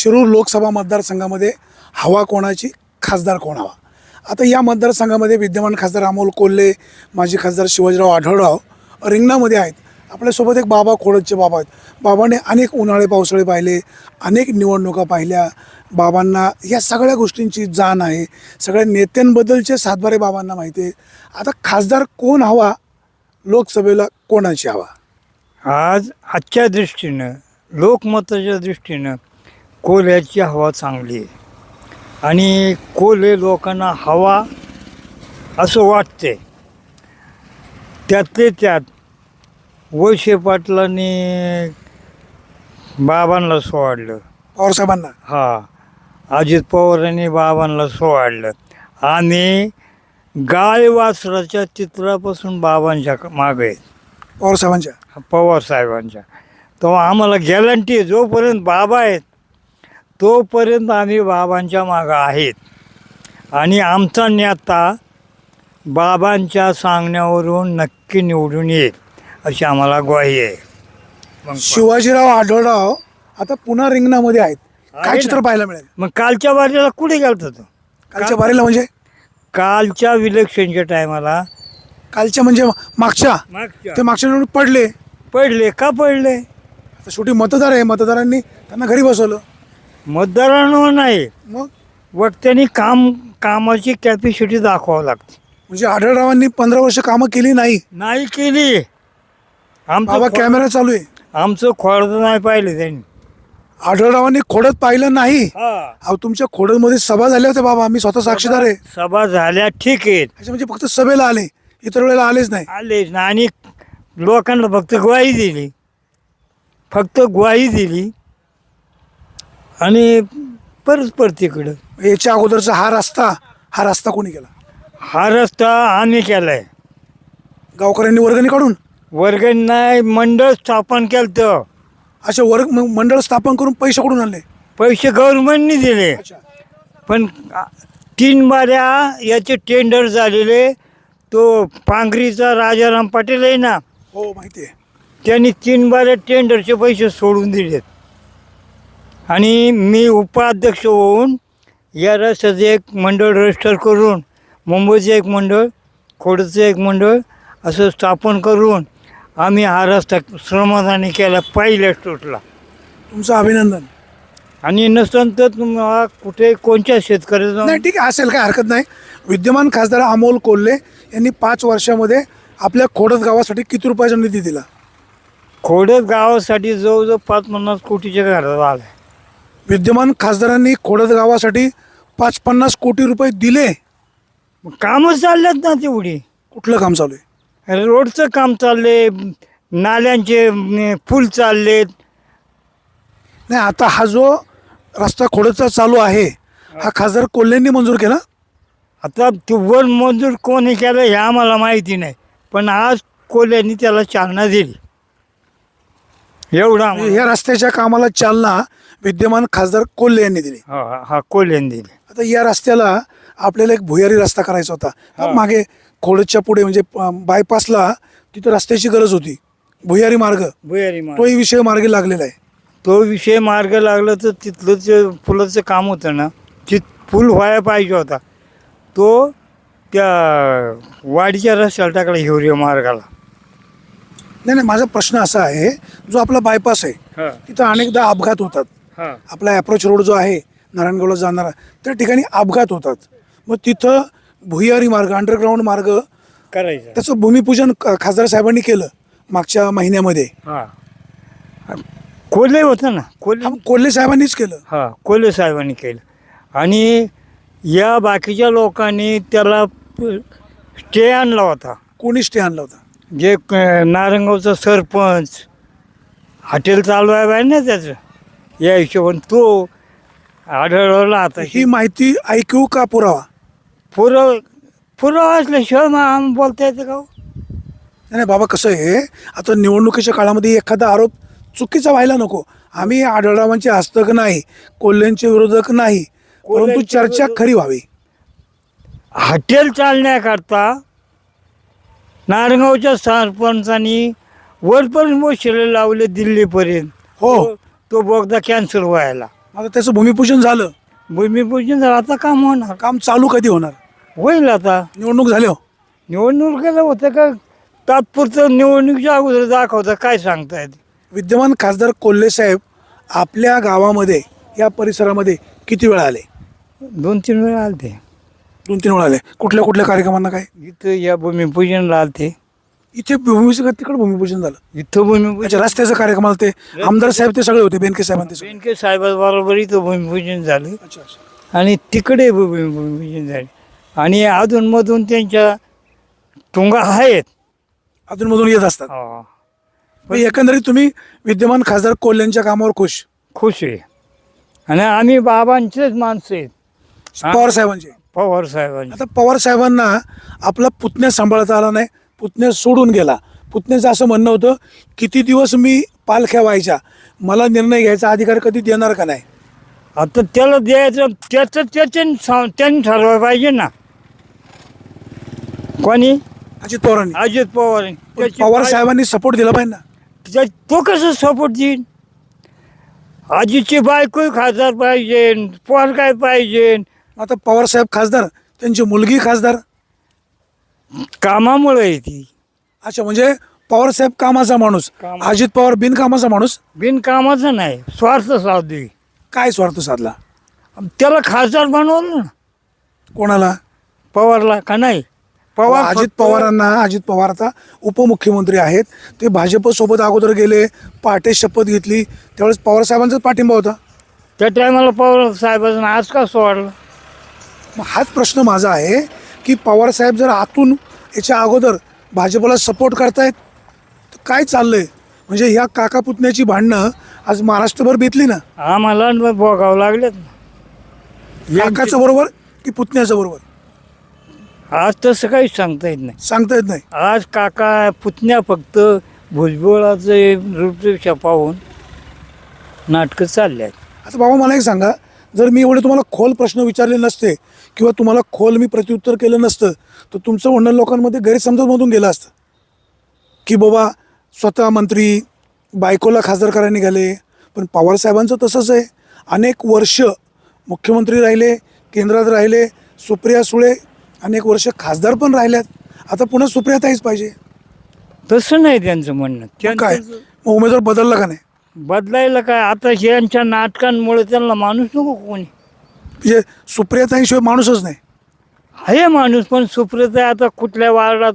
शिरूर लोकसभा मतदारसंघामध्ये हवा कोणाची? खासदार कोण हवा? आता या मतदारसंघामध्ये विद्यमान खासदार अमोल कोल्हे माजी खासदार शिवाजीराव आढळराव रिंगणामध्ये आहेत. आपल्यासोबत एक बाबा खोडदचे बाबा आहेत. बाबाने अनेक उन्हाळे पावसाळे पाहिले अनेक निवडणुका पाहिल्या. बाबांना या सगळ्या गोष्टींची जाण आहे. सगळ्या नेत्यांबद्दलचे सातबारे बाबांना माहिती आहे. आता खासदार कोण हवा? लोकसभेला कोणाची हवा? आज आजच्या दृष्टीनं लोकमताच्या दृष्टीनं कोल्ह्याची हवा चांगली आहे. आणि कोल्हे लोकांना हवा असं वाटते त्यातले त्यात वैशे पाटलांनी बाबांना सोडलं. पवारसाहेबांना? हा. अजित पवारांनी बाबांना सोडलं. आणि गाय वासराच्या चित्रापासून बाबांच्या मागे. आहेत पवारसाहेबांच्या. पवार साहेबांच्या तो आम्हाला गॅरंटी आहे जोपर्यंत बाबा आहेत तोपर्यंत आम्ही बाबांच्या मागं आहेत. आणि आमचा नेता बाबांच्या सांगण्यावरून नक्की निवडून येईल अशी आम्हाला ग्वाही आहे. शिवाजीराव आढळराव आता पुन्हा रिंगणामध्ये आहेत. काय चित्र. पाहायला मिळेल? मग कालच्या बारीला कुठे गेलता तो कालच्या बारीला म्हणजे? कालच्या विलक्षणच्या टायमाला कालच्या म्हणजे मागच्या? ते मागच्या पडले. पडले. का पडले? आता शेवटी मतदार आहे. मतदारांनी त्यांना घरी बसवलं. मतदारांवर नाही. मग? वक्त्यांनी काम कामाची कॅपॅसिटी दाखवावं लागते. म्हणजे आढळरावांनी पंधरा वर्ष कामं केली नाही. नाही केली. आमचं बाबा कॅमेरा चालू आहे. आमचं खोड नाही पाहिलं त्यांनी. आढळरावांनी खोडत पाहिलं नाही. हा. अहो तुमच्या खोडमध्ये सभा झाल्या होत्या बाबा मी स्वतः साक्षीदार आहे. सभा झाल्या ठीक आहेत अच्छा म्हणजे फक्त सभेला आले. इतर वेळेला आलेच नाही. आलेच ना आणि लोकांना फक्त ग्वाही दिली. फक्त ग्वाही दिली. आणि परत परतीकडं याच्या अगोदरचा हा रस्ता हा रस्ता कोणी केला? हा रस्ता आम्ही केलाय. गावकऱ्यांनी वर्गणी काढून? वर्गांना मंडळ स्थापन केलं तर अशा वर्ग मंडळ स्थापन करून पैसे कुठून आणले? पैसे गव्हर्नमेंटने दिले. अच्छा. पण आ- तीन बाऱ्या याचे टेंडर झालेले. तो पांघरीचा राजाराम पाटील आहे ना हो माहिती आहे. त्यांनी तीन बाऱ्या टेंडरचे पैसे सोडून दिलेत. आणि मी उपाध्यक्ष होऊन या रस्त्याचं एक मंडळ रजिस्टर करून मुंबईचं एक मंडळ खोडचं एक मंडळ असं स्थापन करून आम्ही हा रस्ता श्रमदानी केला पहिल्या स्टोटला तुमचं अभिनंदन. आणि नसतं तर तुम्हाला कुठे कोणत्या शेतकऱ्याचा नाही ठीक आहे असेल काय हरकत नाही. विद्यमान खासदार अमोल कोल्हे यांनी पाच वर्षामध्ये आपल्या खोडद गावासाठी किती रुपयाचा निधी दिला? खोडत गावासाठी जवळजवळ पाच पन्नास कोटीच्या घरात आला विद्यमान खासदारांनी खोडद गावासाठी पाच पन्नास कोटी रुपये दिले. मग कामच चाललेत ना तेवढी. कुठलं काम चालू आहे? रोडचं काम चालले नाल्यांचे अं, पूल चाललेत. नाही आता हा जो रस्ता खोडदचा चालू आहे हा खासदार कोल्हेंनी मंजूर केला? आता ते वर मंजूर कोणी केलं हे आम्हाला माहिती नाही पण आज कोल्यांनी त्याला चालना दिली. एवढा या रस्त्याच्या कामाला चालना विद्यमान खासदार कोल्हे यांनी दिली. हा हा कोल्ह्याने दिली. आता या रस्त्याला आपल्याला एक भुयारी रस्ता करायचा होता. मागे खोडदच्या पुढे म्हणजे बायपासला तिथं रस्त्याची गरज होती. भुयारी मार्ग. भुयारी मार. तोही विषय मार्गी लागलेला आहे. तो विषय मार्ग लागला तर तिथलं जे पुलाचं काम होतं ना तिथ पूल व्हायला पाहिजे होता. तो त्या वाडीच्या रस्त्याला टाकला हिवरी मार्गाला. नाही नाही माझा प्रश्न असा आहे जो आपला बायपास आहे तिथं अनेकदा अपघात होतात. आपला अप्रोच रोड जो आहे नारायणगावला जाणारा त्या ठिकाणी अपघात होतात. मग तिथं भुयारी मार्ग अंडरग्राऊंड मार्ग करायचं. त्याचं भूमिपूजन खासदार साहेबांनी केलं मागच्या महिन्यामध्ये. कोल्हे होतं ना कोल्हे कोल्हे साहेबांनीच केलं. हा कोल्हे साहेबांनी केलं. आणि या बाकीच्या लोकांनी त्याला स्टे आणला होता. कोणी स्टे आणला होता? जे नारंगावचा सरपंच हॉटेल चालू आहे ना त्याचं. या हिशोबाने तो आढळला आता. ही माहिती ऐकू का पुरावा? पुरव पुरावा असल्याशिवाय मग आम्ही बोलता येतं का हो? नाही नाही, बाबा कसं आहे आता निवडणुकीच्या काळामध्ये एखादा आरोप चुकीचा व्हायला नको. आम्ही आढळरावांचे हस्तक नाही कोल्ह्यांचे विरोधक नाही परंतु कोल्ह्यांचे चर्चा विरोधक- खरी व्हावी. हॉटेल चालण्याकरता नारंगावच्या सरपंचांनी वरपर्यंत मोशीला लावले दिल्लीपर्यंत. हो. तो- तो बोगदा कॅन्सल व्हायला. आता त्याचं भूमिपूजन झालं. भूमिपूजन झालं आता काम होणार. काम चालू कधी होणार? होईल आता. निवडणूक झाली हो. निवडणूक केलं होतं का? तात्पुरतं निवडणुकीच्या अगोदर दाखवतं काय सांगता येते विद्यमान खासदार कोल्हे साहेब आपल्या गावामध्ये या परिसरामध्ये किती वेळा आले? दोन तीन वेळा आले ते दोन तीन वेळा आले. कुठल्या कुठल्या कार्यक्रमांना काय? इथं या भूमिपूजनला आले ते इथे भूमिपूजन तिकडे भूमिपूजन झालं. इथं भूमिपूजन अच्छा रस्त्याचं कार्यक्रमाला ते. आमदार साहेब ते सगळे होते बेनके साहेबांचे सगळे. बेनके साहेबाबरोबर इथं भूमिपूजन झालं. अच्छा अच्छा. आणि तिकडे भूमी- भूमिपूजन झाले. आणि अधूनमधून त्यांच्या टुंगा आहेत. अधूनमधून येत असतात. हा. मग एकंदरीत तुम्ही विद्यमान खासदार कोल्हेंच्या कामावर खुश? खुश आहे. आणि आम्ही बाबांचेच माणसं आहेत. पवार साहेबांचे. पवार साहेबांचे. आता पवार साहेबांना आपला पुतण्या सांभाळता आला नाही पुतण्या सोडून गेला. पुतण्याचं असं म्हणणं होतं किती दिवस मी पालख्या व्हायच्या? मला निर्णय घ्यायचा अधिकार कधी देणार का नाही? आता त्याला द्यायचं त्याचं त्याच्याने सा- त्यांनी ठरवायला पाहिजे ना. कोणी? अजित पवारांनी. अजित पवार. त्याची पवार साहेबांनी सपोर्ट दिला पाहिजे ना. त्या- तो कसं सपोर्ट देईन? अजितची बायको खासदार पाहिजे पवार काय पाहिजे आता पवार साहेब खासदार त्यांची मुलगी खासदार. कामामुळे आहे ती. अच्छा म्हणजे पवार साहेब कामाचा माणूस काम- अजित पवार बिनकामाचा माणूस? बिनकामाचं नाही स्वार्थ साधू. काय स्वार्थ साधला? त्याला खासदार बनवलं ना कोणाला? पवारला का नाही? पवार अजित फक्त- पवारांना अजित पवार आता उपमुख्यमंत्री आहेत. ते भाजपसोबत अगोदर गेले पहाटे शपथ घेतली त्यावेळेस पवार साहेबांचाच पाठिंबा होता. त्या टायमाला पवार साहेबांना आज का सोडलं? मग हाच प्रश्न माझा आहे की पवार साहेब जर आतून याच्या अगोदर भाजपला सपोर्ट करतायत तर काय चाललंय? म्हणजे ह्या काका पुतण्याची भांडणं आज महाराष्ट्रभर बेतली ना? आम्हाला न भोगावं लागलेत. काकाचं बरोबर की पुतण्याचं बरोबर? आज तसं काहीच सांगता येत नाही. सांगता येत नाही. आज काका पुतण्या फक्त भुजबळाचे रूपरेषा पाहून नाटकं चालले आहेत आता बाबा मला एक सांगा जर मी एवढे तुम्हाला खोल प्रश्न विचारले नसते किंवा तुम्हाला खोल मी प्रत्युत्तर केलं नसतं तर तुमचं म्हणणं लोकांमध्ये गैरसमजामधून गेलं असतं. की बाबा स्वतः मंत्री बायकोला खासदार करायला निघाले पण पवार साहेबांचं तसंच आहे. अनेक वर्ष मुख्यमंत्री राहिले केंद्रात राहिले सुप्रिया सुळे अनेक वर्ष खासदार पण राहिल्यात. आता पुन्हा सुप्रियाताईच पाहिजे. तसं नाही त्यांचं म्हणणं. काय? मग उमेदवार बदलला का नाही? बदलायला काय? आता यांच्या नाटकांमुळे त्यांना माणूस नको कोणी. म्हणजे सुप्रियाताईशिवाय माणूसच नाही. आहे माणूस पण सुप्रत आता कुठल्या वार्डात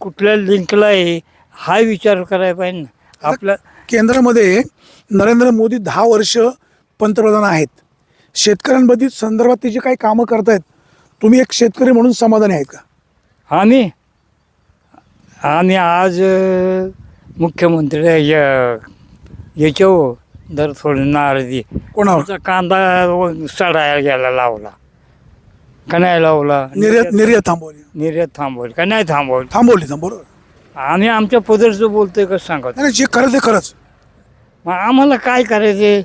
कुठल्या लिंकला आहे हा विचार करायला पाहिजे ना. आपल्या केंद्रामध्ये नरेंद्र मोदी दहा वर्ष पंतप्रधान आहेत. शेतकऱ्यांबद्दल संदर्भात ते जे काही कामं करतायत तुम्ही एक शेतकरी म्हणून समाधानी आहेत का? आम्ही? आम्ही आज मुख्यमंत्री या- याच्यावर दर थोडं कोणावर? आमचा कांदा सडायला गेला लावला. का नाही लावला? निर्यात निर्यात थांबवली. निर्यात थांबवली. का नाही थांबवली? थांबवली थांब बरोबर. आम्ही आमच्या पदरचं बोलतोय कसं सांगत नाही जे खरं ते खरंच. मग आम्हाला काय करायचे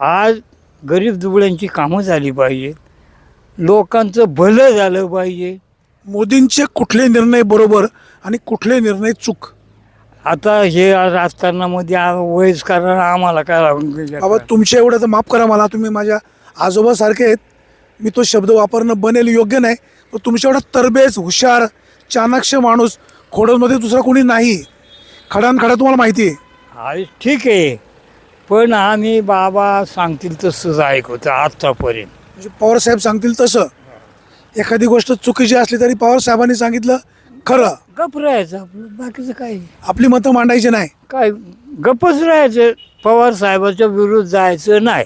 आज गरीब दुबळ्यांची कामं झाली पाहिजेत लोकांचं भलं झालं पाहिजे. मोदींचे कुठले निर्णय बरोबर आणि कुठले निर्णय चूक? आता हे राजकारणामध्ये आ- वयस्करांना आम्हाला काय बाबा? तुमच्या एवढं तर माफ करा मला. तुम्ही माझ्या आजोबासारखे आहेत. मी तो शब्द वापरणं बनेल योग्य नाही. पण तुमच्या एवढा तरबेज हुशार चाणाक्ष माणूस खोडमध्ये दुसरा कोणी नाही. खडान खडा तुम्हाला माहिती आहे. ठीक आहे. पण आम्ही बाबा सांगतील तसंच ऐकवतो आत्तापर्यंत म्हणजे पवार साहेब सांगतील तसं. एखादी गोष्ट चुकीची असली तरी पवार साहेबांनी सांगितलं खरं. गप राहायचं आपलं बाकीचं काय आपली मतं मांडायची नाही. काय गप्पच राहायचं. पवार साहेबाच्या विरुद्ध जायचं नाही.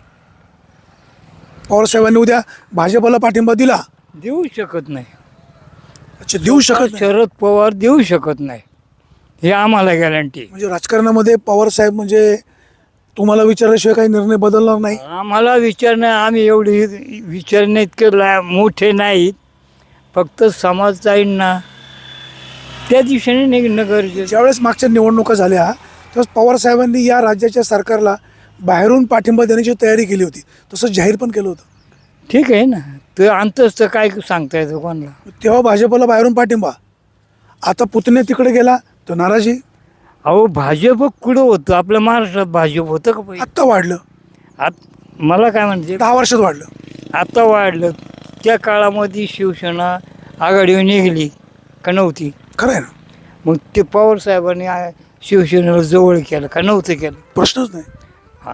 पवार साहेबांनी उद्या भाजपला पाठिंबा दिला. देऊ शकत नाही. अच्छा देऊ शकत नाही. शरद पवार देऊ शकत नाही. हे आम्हाला गॅरंटी म्हणजे राजकारणामध्ये पवार साहेब म्हणजे तुम्हाला विचारल्याशिवाय काही निर्णय बदलणार नाही? आम्हाला विचारणे आम्ही एवढी विचारणे इतके ला मोठे नाहीत. फक्त समाजताईंना त्या दिशेने निघणं गरजेचं ज्यावेळेस मागच्या निवडणुका झाल्या त्यावेळेस पवार साहेबांनी या राज्याच्या सरकारला बाहेरून पाठिंबा देण्याची तयारी केली होती. तसं जाहीर पण केलं होतं. ठीक आहे ना. तर अंतस्त काय सांगता येतं कोणाला? तेव्हा भाजपला बाहेरून पाठिंबा. आता पुतणे तिकडे गेला तर नाराजी. अहो भाजप कुठं होतं? आपल्या महाराष्ट्रात भाजप होतं का पहिले? आत्ता वाढलं. आत मला काय म्हणते? दहा वर्षात वाढलं. आता वाढलं. त्या काळामध्ये शिवसेना आघाडीवर निघाली का नव्हती? खरं आहे ना? मग ते पवार साहेबांनी आ- शिवसेनेला जवळ केलं का नव्हतं केलं? प्रश्नच नाही.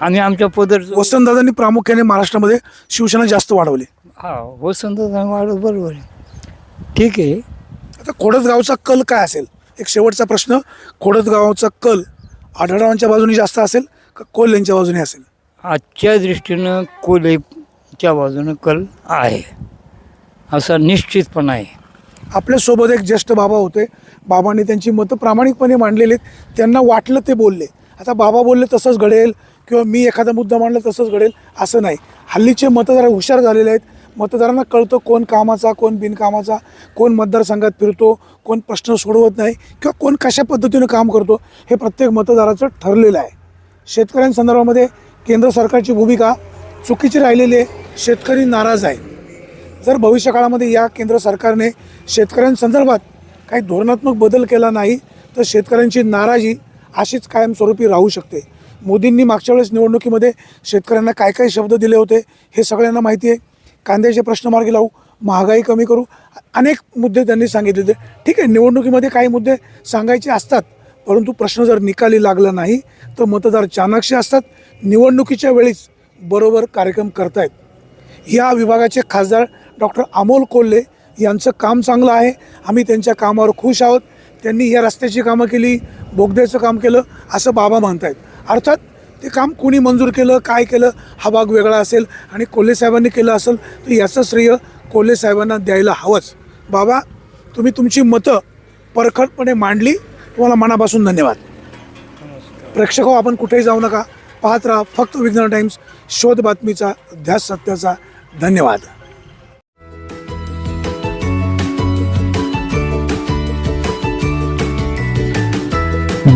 आम्ही आमच्या पदर वसंतदादांनी प्रामुख्याने महाराष्ट्रामध्ये शिवसेना जास्त वाढवली. हा वसंत वाढ बरोबर आहे. ठीक आहे. आता खोडदगावचा कल काय असेल? एक शेवटचा प्रश्न. खोडदगावचा कल आढळरावांच्या बाजूने जास्त असेल का कोल यांच्या बाजूने असेल? आजच्या दृष्टीनं कोलेच्या बाजूनं कल आहे. असा निश्चितपणा आहे. आपल्यासोबत एक ज्येष्ठ बाबा होते. बाबांनी त्यांची मतं प्रामाणिकपणे मांडलेली आहेत. त्यांना वाटलं ते बोलले. आता बाबा बोलले तसंच घडेल किंवा मी एखादा मुद्दा मांडला तसंच घडेल असं नाही. हल्लीचे मतदार हुशार झालेले आहेत. मतदारांना कळतं कोण कामाचा कोण बिनकामाचा कोण मतदारसंघात फिरतो कोण प्रश्न सोडवत नाही किंवा कोण कशा पद्धतीनं काम करतो हे प्रत्येक मतदाराचं ठरलेलं आहे. शेतकऱ्यांसंदर्भामध्ये केंद्र सरकारची भूमिका चुकीची राहिलेली आहे. शेतकरी नाराज आहे. जर भविष्यकाळामध्ये या केंद्र सरकारने शेतकऱ्यांसंदर्भात काही धोरणात्मक बदल केला नाही तर शेतकऱ्यांची नाराजी अशीच कायमस्वरूपी राहू शकते. मोदींनी मागच्या वेळेस निवडणुकीमध्ये शेतकऱ्यांना काय काय शब्द दिले होते हे सगळ्यांना माहिती आहे. कांद्याचे प्रश्न मार्गी लावू महागाई कमी करू अनेक मुद्दे त्यांनी सांगितले होते. ठीक आहे निवडणुकीमध्ये काही मुद्दे सांगायचे असतात परंतु प्रश्न जर निकाली लागला नाही तर मतदार चाणाक्ष असतात. निवडणुकीच्या वेळीच बरोबर कार्यक्रम करतायत. या विभागाचे खासदार डॉक्टर अमोल कोल्हे यांचं काम चांगलं आहे. आम्ही त्यांच्या कामावर खुश आहोत. त्यांनी या रस्त्याची कामं केली बोगद्याचं काम केलं असं बाबा म्हणतायत. अर्थात ते काम कोणी मंजूर केलं काय केलं हा भाग वेगळा असेल आणि कोल्हे साहेबांनी केलं असेल तर याचं श्रेय कोल्हे साहेबांना द्यायला हवंच. बाबा तुम्ही तुमची मतं परखडपणे मांडली. तुम्हाला मनापासून धन्यवाद. प्रेक्षक हो आपण कुठेही जाऊ नका. पाहत राहा फक्त विज्ञान टाइम्स शोध बातमीचा ध्यास सत्याचा. धन्यवाद.